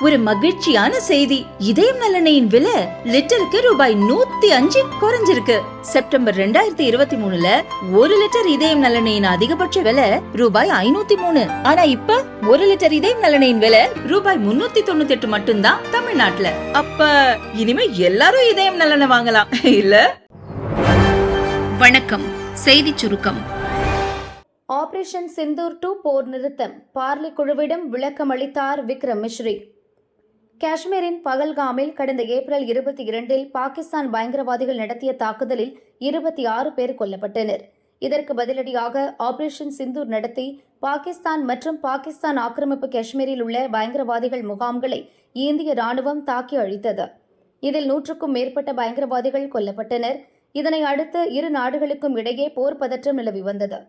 ஒரு மகிழ்ச்சியான செய்தி. இதயம் நலனையின் விலை லிட்டருக்கு ரூபாய் நூத்தி அஞ்சு குறைஞ்சிருக்கு. செப்டம்பர் ரெண்டாயிரத்தி இருபத்தி மூணுல ஒரு லிட்டர் இதயம் நலனையின் அதிகபட்ச விலை ரூபாய் ஐநூத்தி மூணு. ஆனா இப்ப ஒரு லிட்டர் இதயம் நலனையின் விலை ரூபாய் முன்னூத்தி தொண்ணூத்தி எட்டு மட்டும்தான் தமிழ்நாட்டுல. அப்ப இனிமே எல்லாரும் இதயம் நலனை வாங்கலாம். இல்ல? வணக்கம். செய்திச் சுருக்கம். ஆபரேஷன் சிந்தூர் டூ போர் நிறுத்தம். பார்லி குழுவிடம் விளக்கம் அளித்தார் விக்ரம் மிஸ்ரி. காஷ்மீரின் பகல்காமில் கடந்த ஏப்ரல் இருபத்தி இரண்டில் பாகிஸ்தான் பயங்கரவாதிகள் நடத்திய தாக்குதலில் இருபத்தி ஆறு பேர் கொல்லப்பட்டனர். இதற்கு பதிலடியாக ஆபரேஷன் சிந்தூர் நடத்தி பாகிஸ்தான் மற்றும் பாகிஸ்தான் ஆக்கிரமிப்பு காஷ்மீரில் உள்ள பயங்கரவாதிகள் முகாம்களை இந்திய ராணுவம் தாக்கி அழித்தது. இதில் நூற்றுக்கும் மேற்பட்ட பயங்கரவாதிகள் கொல்லப்பட்டனர். இதனை அடுத்து இரு நாடுகளுக்கும் இடையே போர் பதற்றம் நிலவி வந்தது.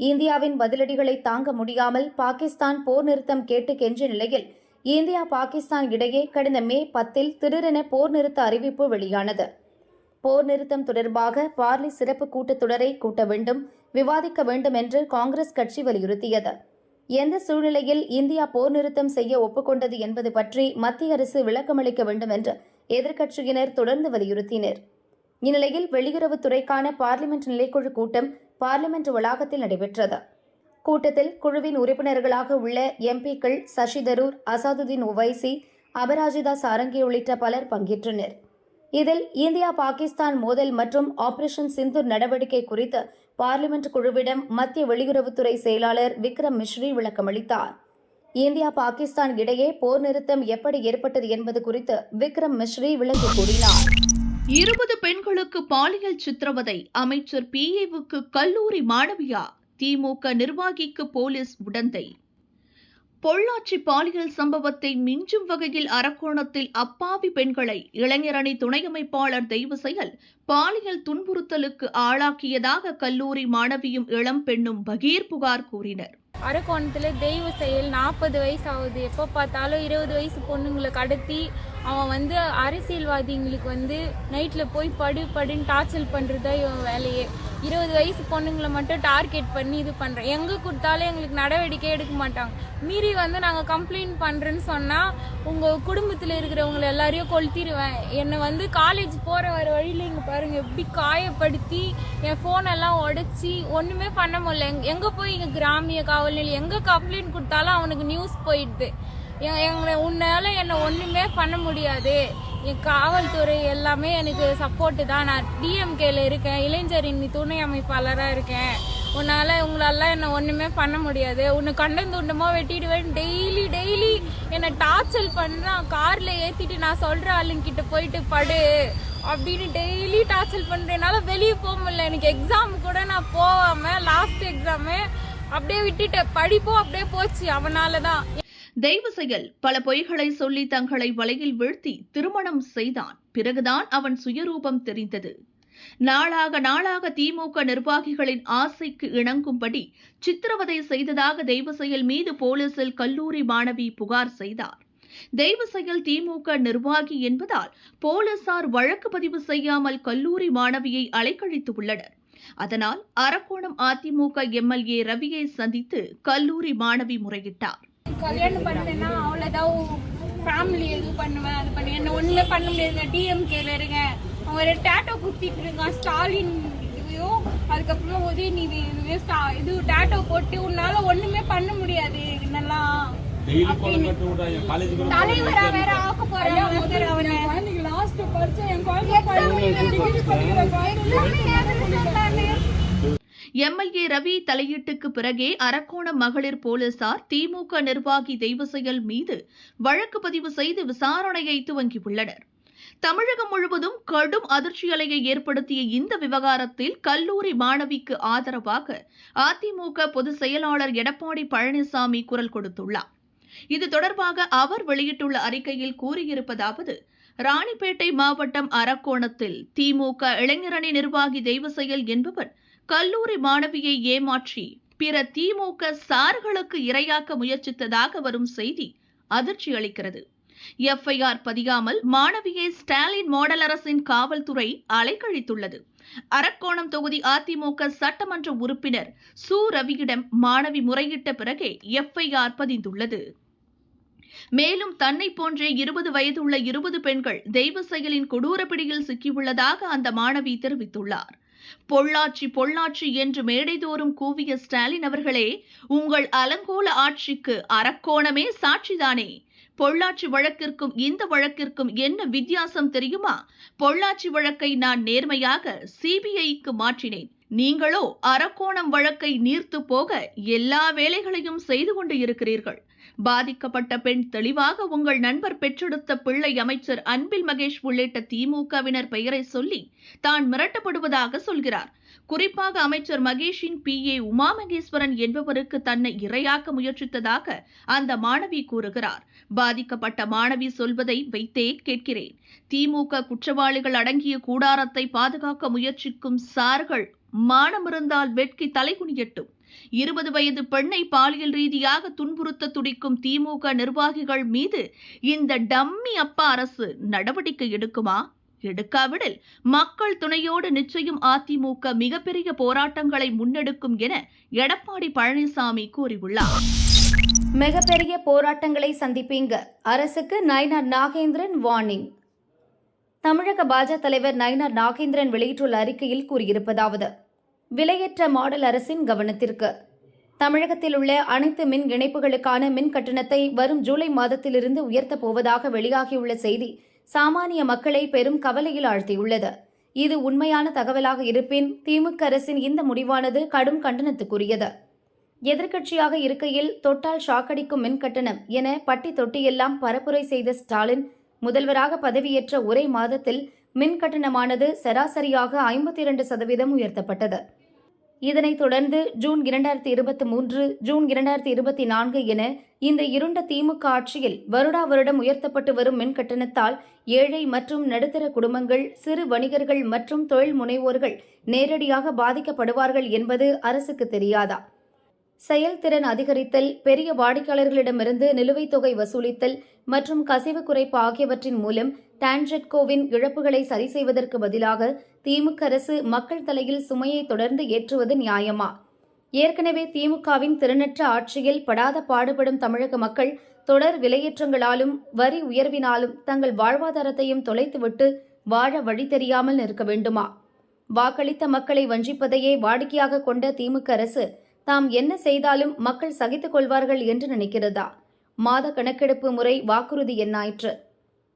இந்தியாவின் பதிலடிகளை தாங்க முடியாமல் பாகிஸ்தான் போர் நிறுத்தம் கேட்டு கென்ற நிலையில் இந்தியா பாகிஸ்தான் இடையே கடந்த மே பத்தில் திடீரென போர் நிறுத்த அறிவிப்பு வெளியானது. போர் நிறுத்தம் தொடர்பாக பார்லி சிறப்பு கூட்டத்தொடரை கூட்ட வேண்டும் விவாதிக்க வேண்டும் என்று காங்கிரஸ் கட்சி வலியுறுத்தியது. எந்த சூழ்நிலையில் இந்தியா போர் நிறுத்தம் செய்ய ஒப்புக்கொண்டது என்பது பற்றி மத்திய அரசு விளக்கமளிக்க வேண்டும் என்று எதிர்க்கட்சியினர் தொடர்ந்து வலியுறுத்தினர். இந்நிலையில் வெளியுறவுத்துறைக்கான பார்லிமெண்ட் நிலைக்குழு கூட்டம் பார்லிமெண்ட் வளாகத்தில் நடைபெற்றது. கூட்டத்தில் குழுவின் உறுப்பினர்களாக உள்ள எம்பிக்கள் சசி தரூர் அசாதுதீன் ஒவைசி அபராஜிதா சாரங்கி உள்ளிட்ட பலர் பங்கேற்றனர். இதில் இந்தியா பாகிஸ்தான் மோதல் மற்றும் ஆபரேஷன் சிந்தூர் நடவடிக்கை குறித்து பார்லிமெண்ட் குழுவிடம் மத்திய வெளியுறவுத்துறை செயலாளர் விக்ரம் மிஸ்ரி விளக்கமளித்தார் இந்தியா பாகிஸ்தான் இடையே போர் நிறுத்தம் எப்படி ஏற்பட்டது என்பது குறித்து விக்ரம் மிஸ்ரி விளக்கி கூறினார். இருபது பெண்களுக்கு பாலியல் சித்திரவதை அமைச்சர் பிஏவுக்கு கல்லூரி மாணவியா திமுக நிர்வாகிக்கு போலீஸ் உடந்தை. பொள்ளாச்சி பாலியல் சம்பவத்தை மிஞ்சும் வகையில் அரக்கோணத்தில் அப்பாவி பெண்களை இளைஞரணி துணை அமைப்பாளர் தெய்வ செயல் பாலியல் துன்புறுத்தலுக்கு ஆளாக்கியதாக கல்லூரி மாணவியும் இளம் பெண்ணும் பகீர் புகார் கூறினர். அரக்கோணத்தில் தெய்வ செயல். நாற்பது வயசு ஆகுது எப்போ பார்த்தாலும் இருபது வயசு பொண்ணுங்களை கடத்தி அவன் வந்து அரசியல்வாதிங்களுக்கு வந்து நைட்டில் போய் படு படுன்னு டார்ச்சல் பண்ணுறது தான் இவன் வேலையே. இருபது வயசு பொண்ணுங்களை மட்டும் டார்கெட் பண்ணி இது பண்ணுறேன் எங்கே கொடுத்தாலும் எங்களுக்கு நடவடிக்கை எடுக்க மாட்டாங்க. மீறி வந்து நாங்கள் கம்ப்ளைண்ட் பண்ணுறேன்னு சொன்னால் உங்கள் குடும்பத்தில் இருக்கிறவங்களை எல்லாரையும் கொளுத்திடுவேன் என்னை வந்து காலேஜ் போகிற வர வழியில் இங்கே பாருங்கள் எப்படி காயப்படுத்தி என் ஃபோனெல்லாம் உடச்சி ஒன்றுமே பண்ண முடியல. எங்கே போய் இங்கே கிராமிய காவல் நிலையம் எங்கே கம்ப்ளைண்ட் கொடுத்தாலும் அவனுக்கு நியூஸ் போயிடுது. எங்களை உன்னால என்னை ஒன்றுமே பண்ண முடியாது. என் காவல்துறை எல்லாமே எனக்கு சப்போர்ட்டு தான். நான் டிஎம்கேல இருக்கேன். இளைஞரின் துணை அமைப்பாளராக இருக்கேன். உன்னால் உங்களால என்னை ஒன்றுமே பண்ண முடியாது. உன்னை கண்டம் துண்டமாக வெட்டிடுவேன். டெய்லி டெய்லி என்னை டார்ச்சல் பண்ணுறான் காரில் ஏற்றிட்டு நான் சொல்கிற ஆளுங்கிட்ட போயிட்டு படு அப்படின்னு டெய்லி டார்ச்சல் பண்ணுறதுனால வெளியே போக முடியல. எனக்கு எக்ஸாம் கூட நான் போகாமல் லாஸ்ட் எக்ஸாமு அப்படியே விட்டுட்டு படிப்பும் அப்படியே போச்சு. அவனால தான் தெய்வ செயல். பல பொய்களை சொல்லி தங்களை வலையில் வீழ்த்தி திருமணம் செய்தான். பிறகுதான் அவன் சுயரூபம் தெரிந்தது. நாளாக நாளாக திமுக நிர்வாகிகளின் ஆசைக்கு இணங்கும்படி சித்திரவதை செய்ததாக தெய்வ செயல் மீது போலீசில் கல்லூரி மாணவி புகார் செய்தார். தெய்வ செயல் திமுக நிர்வாகி என்பதால் போலீசார் வழக்கு பதிவு செய்யாமல் கல்லூரி மாணவியை அலைக்கழித்து உள்ளனர் அதனால் அரக்கோணம் அதிமுக எம்எல்ஏ ரவியை சந்தித்து கல்லூரி மாணவி முறையிட்டார். கல்யாணம் பண்ணேன்னா அவ்வளோதான் ஃபேமிலி இது பண்ணுவேன் அது பண்ணுவேன். என்ன ஒன்றுமே பண்ண முடியாது நான் டிஎம்கேல இருக்கேன் அவன் ஒரு டேட்டோ குத்திட்டு இருக்கான் ஸ்டாலின் இதுவையும் அதுக்கப்புறமா உதயநிதி இதுவையும் ஸ்டா இது டேட்டோ போட்டு உன்னால ஒன்றுமே பண்ண முடியாது என்னெல்லாம் அப்படின்னு தலைவரா வேற ஆக்க போறான். முதல்ல அவனை லாஸ்ட் படிச்சேன் என் குழந்தை. எம்எல்ஏ ரவி தலையீட்டுக்கு பிறகே அரக்கோணம் மகளிர் போலீசார் திமுக நிர்வாகி தெய்வசெயல் மீது வழக்கு பதிவு செய்து விசாரணையை துவங்கியுள்ளனர். தமிழகம் முழுவதும் கடும் அதிர்ச்சி அலையை ஏற்படுத்திய இந்த விவகாரத்தில் கல்லூரி மாணவிக்கு ஆதரவாக அதிமுக பொதுச் செயலாளர் எடப்பாடி பழனிசாமி குரல் கொடுத்துள்ளார். இது தொடர்பாக அவர் வெளியிட்டுள்ள அறிக்கையில் கூறியிருப்பதாவது ராணிப்பேட்டை மாவட்டம் அரக்கோணத்தில் திமுக இளைஞரணி நிர்வாகி தெய்வசெயல் என்பவர் கல்லூரி மாணவியை ஏமாற்றி பிற திமுக சார்களுக்கு இரையாக்க முயற்சித்ததாக வரும் செய்தி அதிர்ச்சி அளிக்கிறது எஃப்ஐஆர் பதியாமல் மாணவியை ஸ்டாலின் மாடல் அரசின் காவல்துறை அலைக்கழித்துள்ளது. அரக்கோணம் தொகுதி அதிமுக சட்டமன்ற உறுப்பினர் சு. ரவியிடம் மாணவி முறையிட்ட பிறகே எஃப்ஐஆர் பதிந்துள்ளது. மேலும் தன்னை போன்றே இருபது வயதுள்ள இருபது பெண்கள் தெய்வ செயலின் கொடூர பிடியில் சிக்கியுள்ளதாக அந்த மாணவி தெரிவித்துள்ளார். பொள்ளாச்சி பொள்ளாச்சி என்று மேடைதோறும் கூவிய ஸ்டாலின் அவர்களே உங்கள் அலங்கோல ஆட்சிக்கு அரக்கோணமே சாட்சிதானே. பொள்ளாச்சி வழக்கிற்கும் இந்த வழக்கிற்கும் என்ன வித்தியாசம் தெரியுமா? பொள்ளாச்சி வழக்கை நான் நேர்மையாக சிபிஐக்கு மாற்றினேன். நீங்களோ அரக்கோணம் வழக்கை நீர்த்து போக எல்லா வேலைகளையும் செய்து கொண்டு இருக்கிறீர்கள். பாதிக்கப்பட்ட பெண் தெளிவாக உங்கள் நண்பர் பெற்றெடுத்த பிள்ளை அமைச்சர் அன்பில் மகேஷ் உள்ளிட்ட திமுகவினர் பெயரை சொல்லி தான் மிரட்டப்படுவதாக சொல்கிறார். குறிப்பாக அமைச்சர் மகேஷின் பி. ஏ. உமா மகேஸ்வரன் என்பவருக்கு தன்னை இரையாக்க முயற்சித்ததாக அந்த மாணவி கூறுகிறார். பாதிக்கப்பட்ட மாணவி சொல்வதை வைத்தே கேட்கிறேன். திமுக குற்றவாளிகள் அடங்கிய கூடாரத்தை பாதுகாக்க முயற்சிக்கும் சார்கள் மானமிருந்தால் வெட்கி தலைகுனியட்டும். இருபது வயது பெண்ணை பாலியல் ரீதியாக துன்புறுத்த துடிக்கும் திமுக நிர்வாகிகள் மீது இந்த டம்மி அப்பா அரசு நடவடிக்கை எடுக்குமா? எடுக்காவிடில் மக்கள் துணையோடு நிச்சயம் அதிமுக மிகப்பெரிய போராட்டங்களை முன்னெடுக்கும் என எடப்பாடி பழனிசாமி கூறியுள்ளார். மிகப்பெரிய போராட்டங்களை சந்திப்பீங்க. அரசுக்கு நயனார் நாகேந்திரன் வார்னிங். தமிழக பாஜக தலைவர் நயனார் நாகேந்திரன் வெளியிட்டுள்ள அறிக்கையில் கூறியிருப்பதாவது விலையற்ற மாடல் அரசின் கவனத்திற்கு. தமிழகத்தில் உள்ள அனைத்து மின் இணைப்புகளுக்கான மின் கட்டணத்தை வரும் ஜூலை மாதத்திலிருந்து உயர்த்தப் போவதாக வெளியாகியுள்ள செய்தி சாமானிய மக்களை பெரும் கவலையில் ஆழ்த்தியுள்ளது. இது உண்மையான தகவலாக இருப்பின் திமுக அரசின் இந்த முடிவானது கடும் கண்டனத்துக்குரியது. எதிர்க்கட்சியாக இருக்கையில் தொட்டால் ஷாக்கடிக்கும் மின் கட்டணம் என பட்டி தொட்டியெல்லாம் பரப்புரை செய்த ஸ்டாலின் முதல்வராக பதவியேற்ற ஒரே மாதத்தில் மின் கட்டணமானது சராசரியாக ஐம்பத்தி இரண்டு சதவீதம் உயர்த்தப்பட்டது. இதனைத் தொடர்ந்து ஜூன் இரண்டாயிரத்தி இருபத்தி மூன்று ஜூன் இரண்டாயிரத்தி இருபத்தி நான்கு என இந்த இருண்ட திமுக ஆட்சியில் வருடா வருடம் உயர்த்தப்பட்டு வரும் மின் கட்டணத்தால் ஏழை மற்றும் நடுத்தர குடும்பங்கள் சிறு வணிகர்கள் மற்றும் தொழில் முனைவோர்கள் நேரடியாக பாதிக்கப்படுவார்கள் என்பது அரசுக்கு தெரியாதா? செயல்திறன் அதிகரித்தல் பெரிய வாடிக்கையாளர்களிடமிருந்து நிலுவைத் தொகை வசூலித்தல் மற்றும் கசிவு குறைப்பு ஆகியவற்றின் மூலம் டான்ஜெட்கோவின் இழப்புகளை சரி செய்வதற்கு பதிலாக திமுக அரசு மக்கள் தலையில் சுமையை தொடர்ந்து ஏற்றுவது நியாயமா? ஏற்கனவே திமுகவின் திறனற்ற ஆட்சியில் படாத பாடுபடும் தமிழக மக்கள் தொடர் விலையேற்றங்களாலும் வரி உயர்வினாலும் தங்கள் வாழ்வாதாரத்தையும் தொலைத்துவிட்டு வாழ வழி தெரியாமல் நிற்க வேண்டுமா? வாக்களித்த மக்களை வஞ்சிப்பதையே வாடிக்கையாக கொண்ட திமுக அரசு தாம் என்ன செய்தாலும் மக்கள் சகித்துக் கொள்வார்கள் என்று நினைக்கிறதா? மாத கணக்கெடுப்பு முறை வாக்குறுதி என்னாயிற்று?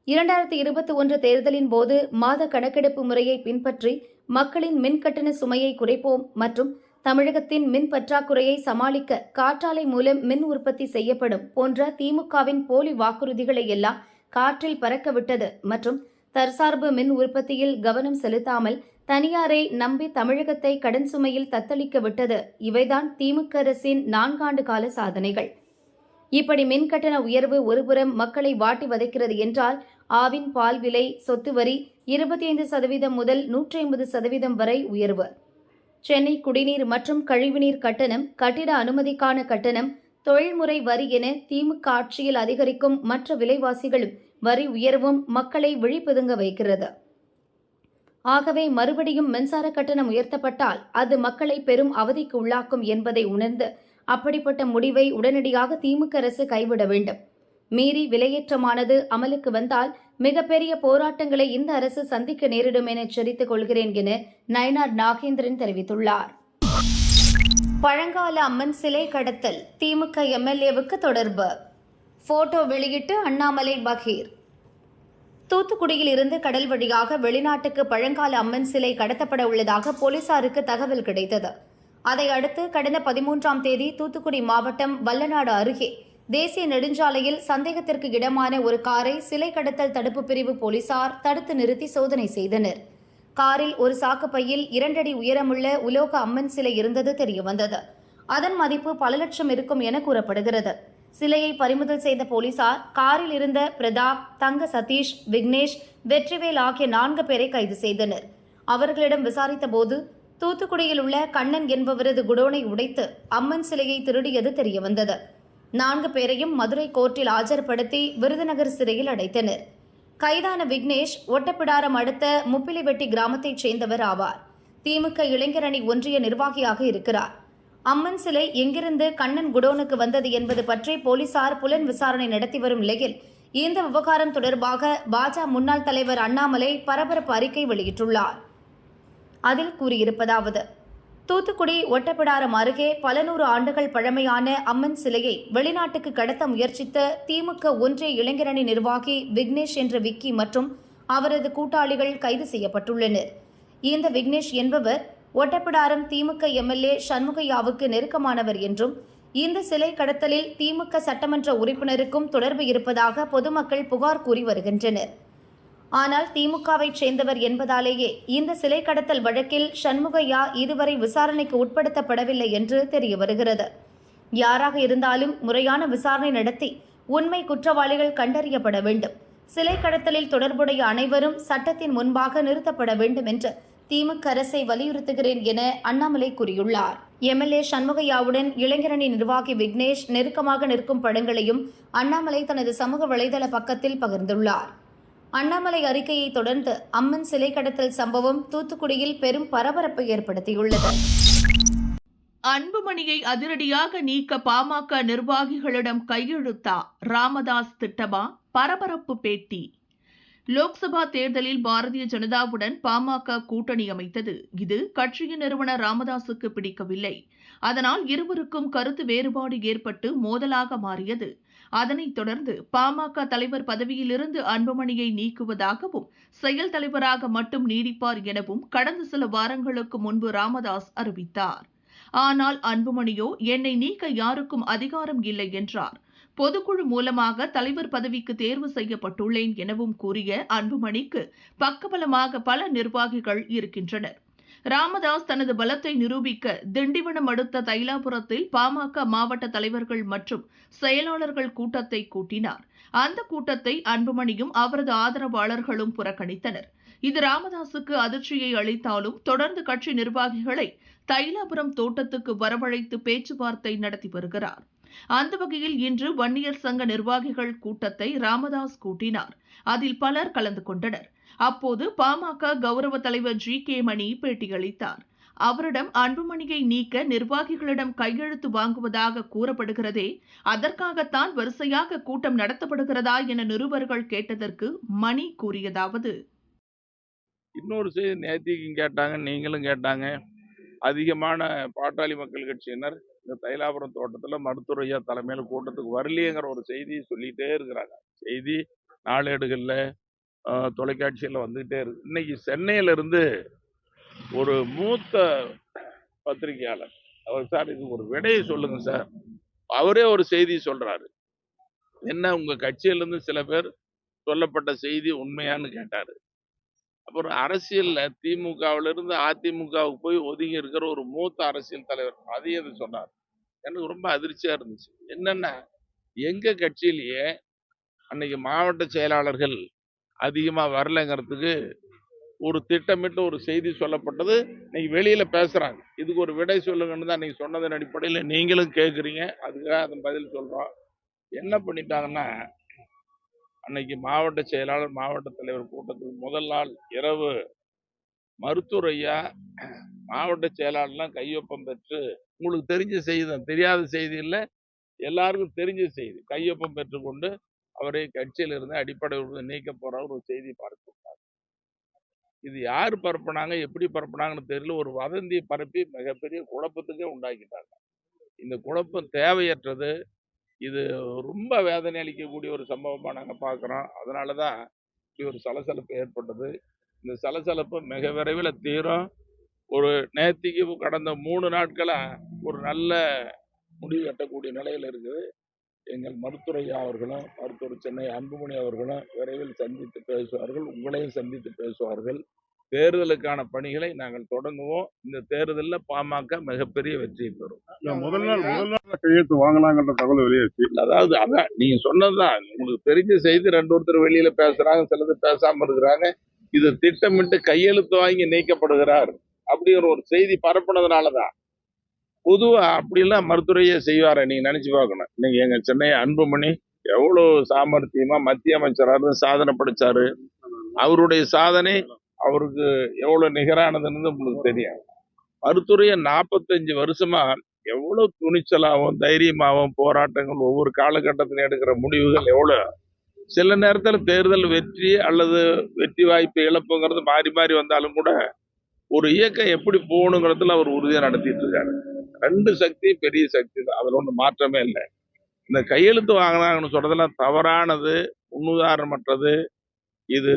இரண்டாயிரத்தி இருபத்தி ஒன்று தேர்தலின் போது மாத கணக்கெடுப்பு முறையை பின்பற்றி மக்களின் மின் கட்டண சுமையை குறைப்போம் மற்றும் தமிழகத்தின் மின் பற்றாக்குறையை சமாளிக்க காற்றாலை மூலம் மின் உற்பத்தி செய்யப்படும் போன்ற திமுகவின் போலி வாக்குறுதிகளை எல்லாம் காற்றில் பறக்கவிட்டது மற்றும் தற்சார்பு மின் உற்பத்தியில் கவனம் செலுத்தாமல் தனியாரை நம்பி தமிழகத்தை கடன் சுமையில் தத்தளிக்க விட்டது. இவைதான் திமுக அரசின் நான்காண்டு கால சாதனைகள். இப்படி மின்கட்டண உயர்வு ஒருபுறம் மக்களை வாட்டி வதைக்கிறது என்றால் ஆவின் பால் விலை சொத்து வரி இருபத்தி ஐந்து சதவீதம் முதல் நூற்றி ஐம்பது சதவீதம் வரை உயர்வு. சென்னை குடிநீர் மற்றும் கழிவுநீர் கட்டணம் கட்டிட அனுமதிக்கான கட்டணம் தொழில்முறை வரி என திமுக ஆட்சியில் அதிகரிக்கும் மற்ற விலைவாசிகளும் வரி உயர்வும் மக்களை விழிப்புதுங்க வைக்கிறது. ஆகவே மறுபடியும் மின்சார கட்டணம் உயர்த்தப்பட்டால் அது மக்களை பெரும் அவதிக்கு உள்ளாக்கும் என்பதை உணர்ந்து அப்படிப்பட்ட முடிவை உடனடியாக திமுக அரசு கைவிட வேண்டும். மீறி விலையேற்றமானது அமலுக்கு வந்தால் மிகப்பெரிய போராட்டங்களை இந்த அரசு சந்திக்க நேரிடும் என எச்சரித்துக் கொள்கிறேன் என நயனார் நாகேந்திரன் தெரிவித்துள்ளார். பழங்கால அம்மன் சிலை கடத்தல் திமுக எம்எல்ஏவுக்கு தொடர்பு. போட்டோ வெளியிட்டு அண்ணாமலை பகீர். தூத்துக்குடியில் இருந்து கடல் வழியாக வெளிநாட்டுக்கு பழங்கால அம்மன் சிலை கடத்தப்பட உள்ளதாக போலீசாருக்கு தகவல் கிடைத்தது. அதை அடுத்து கடந்த பதிமூன்றாம் தேதி தூத்துக்குடி மாவட்டம் வல்லநாடு அருகே தேசிய நெடுஞ்சாலையில் சந்தேகத்திற்கு இடமான ஒரு காரை சிலை கடத்தல் தடுப்பு பிரிவு போலீசார் தடுத்து நிறுத்தி சோதனை செய்தனர். காரில் ஒரு சாக்குப்பையில் இரண்டடி உயரமுள்ள உலோக அம்மன் சிலை இருந்தது தெரியவந்தது. அதன் மதிப்பு பல லட்சம் இருக்கும் என கூறப்படுகிறது. சிலையை பறிமுதல் செய்த போலீசார் காரில் இருந்த பிரதாப் தங்க சதீஷ் விக்னேஷ் வெற்றிவேல் ஆகிய நான்கு பேரை கைது செய்தனர். அவர்களிடம் விசாரித்தபோது தூத்துக்குடியில் உள்ள கண்ணன் என்பவரது குடோனை உடைத்து அம்மன் சிலையை திருடியது தெரியவந்தது. நான்கு பேரையும் மதுரை கோர்ட்டில் ஆஜர்படுத்தி விருதுநகர் சிறையில் அடைத்தனர். கைதான விக்னேஷ் ஒட்டப்பிடாரம் அடுத்த முப்பிலிவெட்டி கிராமத்தைச் சேர்ந்தவர் ஆவார். திமுக இளைஞரணி ஒன்றிய நிர்வாகியாக இருக்கிறார். அம்மன் சிலை எங்கிருந்து கண்ணன் குடோனுக்கு வந்தது என்பது பற்றி போலீசார் புலன் விசாரணை நடத்தி வரும் நிலையில் இந்த விவகாரம் தொடர்பாக பாஜக முன்னாள் தலைவர் அண்ணாமலை பரபரப்பு அறிக்கை வெளியிட்டுள்ளார். அதில் கூறியிருப்பதாவது தூத்துக்குடி ஒட்டப்பிடாரம் அருகே பல நூறு ஆண்டுகள் பழமையான அம்மன் சிலையை வெளிநாட்டுக்கு கடத்த முயற்சித்த திமுக ஒன்றிய இளைஞரணி நிர்வாகி விக்னேஷ் என்ற விக்கி மற்றும் அவரது கூட்டாளிகள் கைது செய்யப்பட்டுள்ளனர். இந்த விக்னேஷ் என்பவர் ஒட்டப்பிடாரம் திமுக எம்எல்ஏ சண்முகையாவுக்கு நெருக்கமானவர் என்றும் இந்த சிலை கடத்தலில் திமுக சட்டமன்ற உறுப்பினருக்கும் தொடர்பு இருப்பதாக பொதுமக்கள் புகார் கூறி வருகின்றனர். ஆனால் திமுகவை சேர்ந்தவர் என்பதாலேயே இந்த சிலை கடத்தல் வழக்கில் சண்முகையா இதுவரை விசாரணைக்கு உட்படுத்தப்படவில்லை என்று தெரிய வருகிறது. யாராக இருந்தாலும் முறையான விசாரணை நடத்தி உண்மை குற்றவாளிகள் கண்டறியப்பட வேண்டும். சிலை கடத்தலில் தொடர்புடைய அனைவரும் சட்டத்தின் முன்பாக நிறுத்தப்பட வேண்டும் என்று திமுக அரசை வலியுறுத்துகிறேன் என அண்ணாமலை கூறியுள்ளார். எம்எல்ஏ சண்முகையாவுடன் இளைஞரணி நிர்வாகி விக்னேஷ் நெருக்கமாக நிற்கும் படங்களையும் அண்ணாமலை தனது சமூக வலைதள பக்கத்தில் பகிர்ந்துள்ளார். அண்ணாமலை அறிக்கையை தொடர்ந்து அம்மன் சிலை கடத்தல் சம்பவம் தூத்துக்குடியில் பெரும் பரபரப்பை ஏற்படுத்தியுள்ளது. அன்புமணியை அதிரடியாக நீக்க பாமக நிர்வாகிகளிடம் கையெழுத்தா ராமதாஸ் திட்டமா? பரபரப்பு பேட்டி. லோக்சபா தேர்தலில் பாரதிய ஜனதாவுடன் பாமக கூட்டணி அமைத்தது. இது கட்சியின் நிறுவனர் ராமதாசுக்கு பிடிக்கவில்லை. அதனால் இருவருக்கும் கருத்து வேறுபாடு ஏற்பட்டு மோதலாக மாறியது. அதனைத் தொடர்ந்து பாமக தலைவர் பதவியிலிருந்து அன்புமணியை நீக்குவதாகவும் செயல் தலைவராக மட்டும் நீடிப்பார் எனவும் கடந்த சில வாரங்களுக்கு முன்பு ராமதாஸ் அறிவித்தார். ஆனால் அன்புமணியோ என்னை நீக்க யாருக்கும் அதிகாரம் இல்லை என்றார். பொதுக்குழு மூலமாக தலைவர் பதவிக்கு தேர்வு செய்யப்பட்டுள்ளேன் எனவும் கூறிய அன்புமணிக்கு பக்கபலமாக பல நிர்வாகிகள் இருக்கின்றனர். ராமதாஸ் தனது பலத்தை நிரூபிக்க திண்டிவனம் அடுத்த தைலாபுரத்தில் பாமக மாவட்ட தலைவர்கள் மற்றும் செயலாளர்கள் கூட்டத்தை கூட்டினார். அந்த கூட்டத்தை அன்புமணியும் அவரது ஆதரவாளர்களும் புறக்கணித்தனர். இது ராமதாசுக்கு அதிர்ச்சியை அளித்தாலும் தொடர்ந்து கட்சி நிர்வாகிகளை தைலாபுரம் தோட்டத்துக்கு வரவழைத்து பேச்சுவார்த்தை நடத்தி வருகிறார். அந்த வகையில் இன்று வன்னியர் சங்க நிர்வாகிகள் கூட்டத்தை ராமதாஸ் கூட்டினார். அதில் பலர் கலந்து கொண்டனர். அப்போது பாமக கௌரவ தலைவர் ஜி. கே. மணி பேட்டியளித்தார். அவரிடம் அன்புமணியை நீக்க நிர்வாகிகளிடம் கையெழுத்து வாங்குவதாக கூறப்படுகிறதே அதற்காகத்தான் வரிசையாக கூட்டம் நடத்தப்படுகிறதா என நிருபர்கள் கேட்டதற்கு மணி கூறியதாவது. இன்னொரு செய்தி நேத்திக்கும் கேட்டாங்க நீங்களும் கேட்டாங்க. அதிகமான பாட்டாளி மக்கள் கட்சியினர் இந்த தைலாபுரம் தோட்டத்தில் மருத்துவரையா தலைமையில் கூட்டத்துக்கு வரலையேங்கிற ஒரு செய்தியை சொல்லிகிட்டே இருக்கிறாங்க. செய்தி நாளேடுகளில் தொலைக்காட்சியில் வந்துகிட்டே இருக்கு. இன்னைக்கு சென்னையிலிருந்து ஒரு மூத்த பத்திரிகையாளர் அவர் சார் இதுக்கு ஒரு விடையை சொல்லுங்க சார். அவரே ஒரு செய்தி சொல்றாரு. என்ன உங்க கட்சியிலிருந்து சில பேர் சொல்லப்பட்ட செய்தி உண்மையான்னு கேட்டாரு. அப்புறம் அரசியல்ல திமுகவுல இருந்து அதிமுகவுக்கு போய் ஒதுங்கி இருக்கிற ஒரு மூத்த அரசியல் தலைவர் அதையும் அது சொன்னார். எனக்கு ரொம்ப அதிர்ச்சியா இருந்துச்சு. என்னன்னா எங்க கட்சியிலேயே அன்னைக்கு மாவட்ட செயலாளர்கள் அதிகமா வரலைங்கிறதுக்கு ஒரு திட்டமிட்டு ஒரு செய்தி சொல்லப்பட்டது. இன்னைக்கு வெளியில பேசுறாங்க. இதுக்கு ஒரு விடை சொல்லுங்கன்னு தான் இன்னைக்கு சொன்னதன் அடிப்படையில் நீங்களும் கேட்குறீங்க அதுக்காக அதன் பதில் சொல்றோம். என்ன பண்ணிட்டாங்கன்னா அன்னைக்கு மாவட்ட செயலாளர் மாவட்ட தலைவர் கூட்டத்தில் முதல் நாள் இரவு மருத்துவர் ஐயா மாவட்ட செயலாளர்லாம் கையொப்பம் பெற்று உங்களுக்கு தெரிஞ்ச செய்தி தான் தெரியாத செய்தி இல்லை எல்லாருக்கும் தெரிஞ்ச செய்தி கையொப்பம் பெற்றுக்கொண்டு அவரை கட்சியிலிருந்து அடிப்படை நீக்க போகிற ஒரு செய்தி பார்த்துருக்காங்க இது யார் பரப்புனாங்க எப்படி பரப்புனாங்கன்னு தெரியல ஒரு வதந்தியை பரப்பி மிகப்பெரிய குழப்பத்துக்கே உண்டாக்கிட்டாங்க. இந்த குழப்பம் தேவையற்றது இது ரொம்ப வேதனை அளிக்கக்கூடிய ஒரு சம்பவமாக நாங்கள் பார்க்குறோம் அதனால தான் இப்படி ஒரு சலசலப்பு ஏற்பட்டது. இந்த சலசலப்பு மிக விரைவில் தீரும். ஒரு நேத்திக்கு கடந்த மூணு நாட்களாக ஒரு நல்ல முடிவு கட்டக்கூடிய நிலையில் இருக்குது. எங்கள் மருத்துவரையா அவர்களும் மருத்துவர் சென்னை அன்புமணி அவர்களும் விரைவில் சந்தித்து பேசுவார்கள். உங்களையும் சந்தித்து பேசுவார்கள். தேர்தலுக்கான பணிகளை நாங்கள் தொடங்குவோம். இந்த தேர்தலில் பாமக மிகப்பெரிய வெற்றி பெறும். முதல் நாள் முதல் நாள் கையெழுத்து வாங்கலாங்கிற தகவல் வெளியாச்சு. அதாவது அதான் நீங்க சொன்னதுதான். உங்களுக்கு தெரிஞ்ச செய்தி ரெண்டு ஒருத்தர் வெளியில பேசுறாங்க சிலது பேசாம இருக்கிறாங்க. இது திட்டமிட்டு கையெழுத்து வாங்கி நீக்கப்படுகிறார் அப்படிங்கிற ஒரு செய்தி பரப்புனதுனாலதான். பொதுவா அப்படிலாம் மருத்துவரையே செய்வார நீங்க நினைச்சு பார்க்கணும். இன்னைக்கு எங்க சென்னை அன்புமணி எவ்வளவு சாமர்த்தியமா மத்திய அமைச்சரா இருந்து சாதனை படிச்சாரு. அவருடைய சாதனை அவருக்கு எவ்வளவு நிகரானதுன்னு உங்களுக்கு தெரியும். மருத்துவரையை நாற்பத்தஞ்சு வருஷமா எவ்வளவு துணிச்சலாகவும் தைரியமாகவும் போராட்டங்கள் ஒவ்வொரு காலகட்டத்திலும் எடுக்கிற முடிவுகள் எவ்வளவு? சில நேரத்தில் தேர்தல் வெற்றி அல்லது வெற்றி வாய்ப்பு இழப்புங்கிறது மாறி மாறி வந்தாலும் கூட ஒரு இயக்கம் எப்படி போகணுங்கிறதுல அவர் உறுதியாக நடத்திட்டு இருக்காரு. ரெண்டு சக்தி பெரிய சக்தி தான். அதில் ஒன்றும் மாற்றமே இல்லை. இந்த கையெழுத்து வாங்கினாங்கன்னு சொல்றதெல்லாம் தவறானது முன்னுதாரணமற்றது இது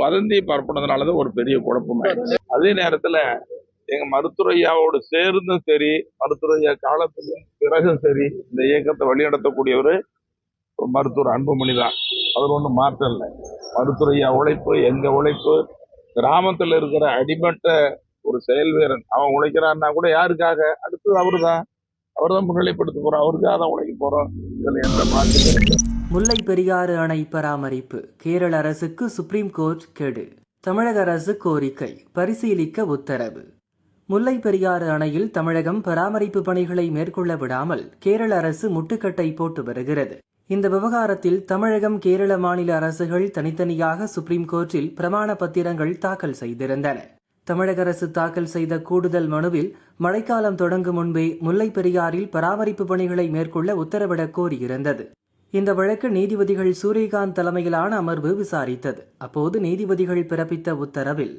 வதந்தி பரப்புனதுனாலதான் ஒரு பெரிய குழப்பமாயிடுச்சு. அதே நேரத்துல எங்க மருத்துவரையாவோடு சேர்ந்தும் சரி மருத்துவரையா காலத்துக்கு பிறகும் சரி இந்த இயக்கத்தை வழிநடத்தக்கூடியவர் ஒரு மருத்துவர் அன்புமணி தான் அதில் ஒன்றும் மாற்றம் இல்லை. மருத்துவரையா உழைப்பு எங்க உழைப்பு கிராமத்துல இருக்கிற அடிமட்ட ஒரு செயல் வீரன். அவன் உழைக்கிறான்னா கூட யாருக்காக? அடுத்தது அவரு தான் அவர் தான் முன்னிலைப்படுத்த போறோம் அவருக்காக தான் உழைக்க போறோம். இதுல எந்த மாற்றம் முல்லை பெரியாறு அணை பராமரிப்பு. கேரள அரசுக்கு சுப்ரீம் கோர்ட் கெடு. தமிழக அரசு கோரிக்கை பரிசீலிக்க உத்தரவு. முல்லை பெரியாறு அணையில் தமிழகம் பராமரிப்பு பணிகளை மேற்கொள்ள விடாமல் கேரள அரசு முட்டுக்கட்டை போட்டு வருகிறது. இந்த விவகாரத்தில் தமிழகம் கேரள மாநில அரசுகள் தனித்தனியாக சுப்ரீம் கோர்ட்டில் பிரமாண பத்திரங்கள் தாக்கல் செய்திருந்தன. தமிழக அரசு தாக்கல் செய்த கூடுதல் மனுவில் மழைக்காலம் தொடங்கும் முன்பே முல்லை பெரியாறில் பராமரிப்பு பணிகளை மேற்கொள்ள உத்தரவிடக் கோரியிருந்தது. இந்த வழக்கு நீதிபதிகள் சூரியகாந்த் தலைமையிலான அமர்வு விசாரித்தது. அப்போது நீதிபதிகள் பிறப்பித்த உத்தரவில்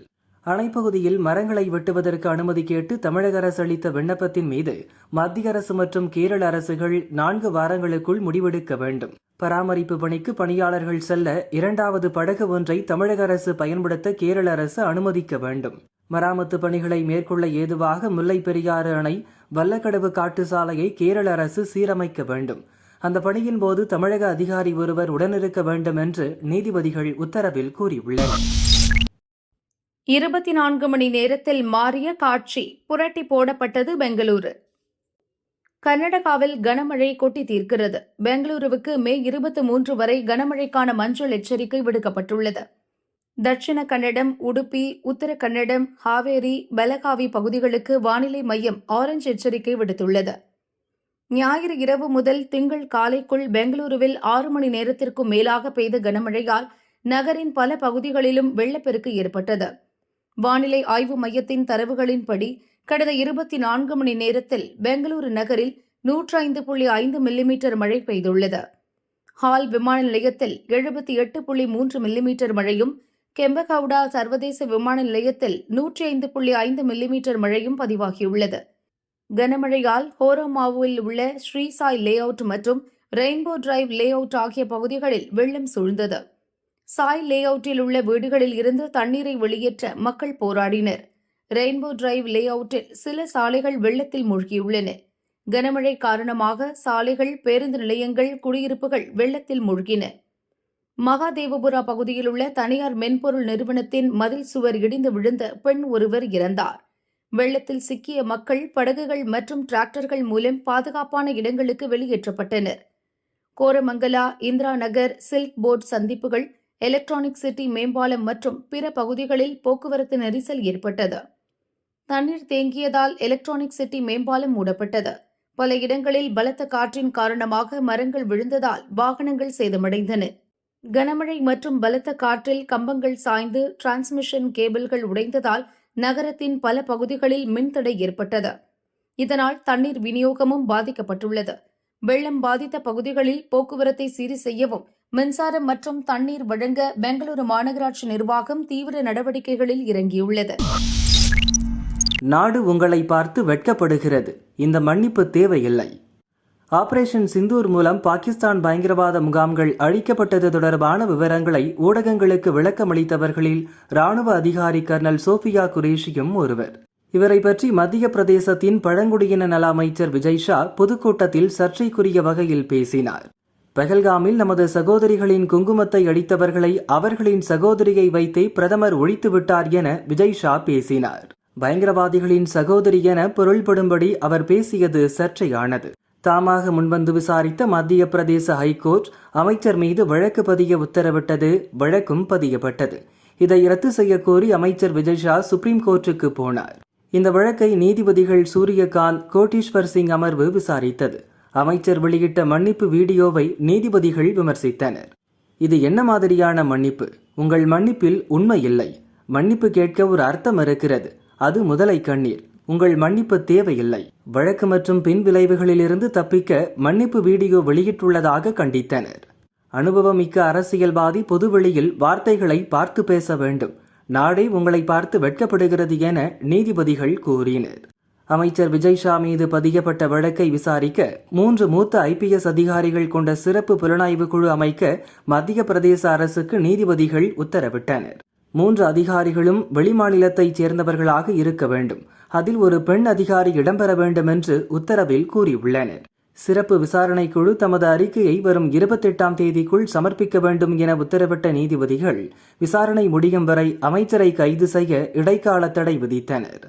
அணைப்பகுதியில் மரங்களை வெட்டுவதற்கு அனுமதி கேட்டு தமிழக அரசு அளித்த விண்ணப்பத்தின் மீது மத்திய அரசு மற்றும் கேரள அரசுகள் நான்கு வாரங்களுக்குள் முடிவெடுக்க வேண்டும். பராமரிப்பு பணிக்கு பணியாளர்கள் செல்ல இரண்டாவது படகு ஒன்றை தமிழக அரசு பயன்படுத்த கேரள அரசு அனுமதிக்க வேண்டும். மராமத்து பணிகளை மேற்கொள்ள ஏதுவாக முல்லை பெரியாறு அணை வல்லக்கடவு காட்டு சாலையை கேரள அரசு சீரமைக்க வேண்டும். அந்த பணியின் போது தமிழக அதிகாரி ஒருவர் உடனிருக்க வேண்டும் என்று நீதிபதிகள் உத்தரவில் கூறியுள்ளனர். இருபத்தி நான்கு மணி நேரத்தில் மாறிய காட்சி புரட்டி போடப்பட்டது பெங்களூரு. கர்நாடகாவில் கனமழை கொட்டி தீர்க்கிறது. பெங்களூருவுக்கு மே இருபத்தி மூன்று வரை கனமழைக்கான மஞ்சள் எச்சரிக்கை விடுக்கப்பட்டுள்ளது. தட்சிண கன்னடம் உடுப்பி உத்தர கன்னடம் ஹாவேரி பெலகாவி பகுதிகளுக்கு வானிலை மையம் ஆரஞ்சு எச்சரிக்கை விடுத்துள்ளது. ஞாயிறு இரவு முதல் திங்கள் காலைக்குள் பெங்களூருவில் ஆறு மணி நேரத்திற்கும் மேலாக பெய்த கனமழையால் நகரின் பல பகுதிகளிலும் வெள்ளப்பெருக்கு ஏற்பட்டது. வானிலை ஆய்வு மையத்தின் தரவுகளின்படி கடந்த இருபத்தி நான்கு மணி நேரத்தில் பெங்களூரு நகரில் நூற்று ஐந்து புள்ளி ஐந்து மில்லிமீட்டர் மழை பெய்துள்ளது. ஹால் விமான நிலையத்தில் எழுபத்தி எட்டு புள்ளி மூன்று மில்லிமீட்டர் மழையும் கெம்பகவுடா சர்வதேச விமான நிலையத்தில் நூற்றி ஐந்து புள்ளி ஐந்து மில்லிமீட்டர் மழையும் பதிவாகியுள்ளது. கனமழையால் ஹோரோமாவில் உள்ள ஸ்ரீசாய் லே அவுட் மற்றும் ரெயின்போ டிரைவ் லே அவுட் ஆகிய பகுதிகளில் வெள்ளம் சூழ்ந்தது. சாய் லே அவுட்டில் உள்ள வீடுகளில் இருந்து தண்ணீரை வெளியேற்ற மக்கள் போராடினர். ரெயின்போ டிரைவ் லே அவுட்டில் சில சாலைகள் வெள்ளத்தில் மூழ்கியுள்ளன. கனமழை காரணமாக சாலைகள் பேருந்து நிலையங்கள் குடியிருப்புகள் வெள்ளத்தில் மூழ்கின. மகாதேவபுரா பகுதியில் உள்ள தனியார் மென்பொருள் நிறுவனத்தின் மதில் சுவர் இடிந்து விழுந்த பெண் ஒருவர் இறந்தார். வெள்ளத்தில் சிக்கிய மக்கள் படகுகள் மற்றும் டிராக்டர்கள் மூலம் பாதுகாப்பான இடங்களுக்கு வெளியேற்றப்பட்டனர். கோரமங்கலா இந்திரா நகர் சில்க் போர்ட் சந்திப்புகள் எலக்ட்ரானிக் சிட்டி மேம்பாலம் மற்றும் பிற பகுதிகளில் போக்குவரத்து நெரிசல் ஏற்பட்டது. தண்ணீர் தேங்கியதால் எலக்ட்ரானிக் சிட்டி மேம்பாலம் மூடப்பட்டது. பல இடங்களில் பலத்த காற்றின் காரணமாக மரங்கள் விழுந்ததால் வாகனங்கள் சேதமடைந்தன. கனமழை மற்றும் பலத்த காற்றில் கம்பங்கள் சாய்ந்து டிரான்ஸ்மிஷன் கேபிள்கள் உடைந்ததால் நகரத்தின் பல பகுதிகளில் மின்தடை ஏற்பட்டது. இதனால் தண்ணீர் விநியோகமும் பாதிக்கப்பட்டுள்ளது. வெள்ளம் பாதித்த பகுதிகளில் போக்குவரத்தை சீர் செய்யவும் மின்சாரம் மற்றும் தண்ணீர் வழங்க பெங்களூரு மாநகராட்சி நிர்வாகம் தீவிர நடவடிக்கைகளில் இறங்கியுள்ளது. நாடு உங்களை பார்த்து வெட்கப்படுகிறது. இந்த மன்னிப்பு தேவையில்லை. ஆபரேஷன் சிந்தூர் மூலம் பாகிஸ்தான் பயங்கரவாத முகாம்கள் அழிக்கப்பட்டது தொடர்பான விவரங்களை ஊடகங்களுக்கு விளக்கமளித்தவர்களில் ராணுவ அதிகாரி கர்னல் சோஃபியா குரேஷியும் ஒருவர். இவரை பற்றி மத்திய பிரதேசத்தின் பழங்குடியின நல அமைச்சர் விஜய் ஷா பொதுக்கூட்டத்தில் சர்ச்சைக்குரிய வகையில் பேசினார். பெஹல்காமில் நமது சகோதரிகளின் குங்குமத்தை அடித்தவர்களை அவர்களின் சகோதரியை வைத்தே பிரதமர் ஒழித்து விட்டார் என விஜய் ஷா பேசினார். பயங்கரவாதிகளின் சகோதரி என பொருள்படும்படி அவர் பேசியது சர்ச்சையானது. தாமாக முன்வந்து விசாரித்த மத்திய பிரதேச ஹைகோர்ட் அமைச்சர் மீது வழக்கு பதிய உத்தரவிட்டது வழக்கும் பதியப்பட்டது. இதை ரத்து செய்ய கோரி அமைச்சர் விஜய்ஷா சுப்ரீம் கோர்ட்டுக்கு போனார். இந்த வழக்கை நீதிபதிகள் சூரியகாந்த் கோட்டீஸ்வர் சிங் அமர்வு விசாரித்தது. அமைச்சர் வெளியிட்ட மன்னிப்பு வீடியோவை நீதிபதிகள் விமர்சித்தனர். இது என்ன மாதிரியான மன்னிப்பு? உங்கள் மன்னிப்பில் உண்மை இல்லை. மன்னிப்பு கேட்க ஒரு அர்த்தம் இருக்கிறது. அது முதலை கண்ணீர். உங்கள் மன்னிப்பு தேவையில்லை. வழக்கு மற்றும் பின் விளைவுகளிலிருந்து தப்பிக்க மன்னிப்பு வீடியோ வெளியிட்டுள்ளதாக கண்டித்தனர். அனுபவமிக்க அரசியல்வாதி பொதுவெளியில் வார்த்தைகளை பார்த்து பேச வேண்டும். நாடே உங்களை பார்த்து வெட்கப்படுகிறது என நீதிபதிகள் கூறினர். அமைச்சர் விஜய் ஷா மீது பதியப்பட்ட வழக்கை விசாரிக்க மூன்று மூத்த ஐபிஎஸ் அதிகாரிகள் கொண்ட சிறப்பு புலனாய்வு குழு அமைக்க மத்திய பிரதேச அரசுக்கு நீதிபதிகள் உத்தரவிட்டனர். மூன்று அதிகாரிகளும் வெளிமாநிலத்தைச் சேர்ந்தவர்களாக இருக்க வேண்டும். அதில் ஒரு பெண் அதிகாரி இடம்பெற வேண்டும் என்று உத்தரவில் கூறியுள்ளனர். சிறப்பு விசாரணை குழு தமது அறிக்கையை வரும் இருபத்தெட்டாம் தேதிக்குள் சமர்ப்பிக்க வேண்டும் என உத்தரவிட்ட நீதிபதிகள் விசாரணை முடியும் வரை அமைச்சரை கைது செய்ய இடைக்கால தடை விதித்தனர்.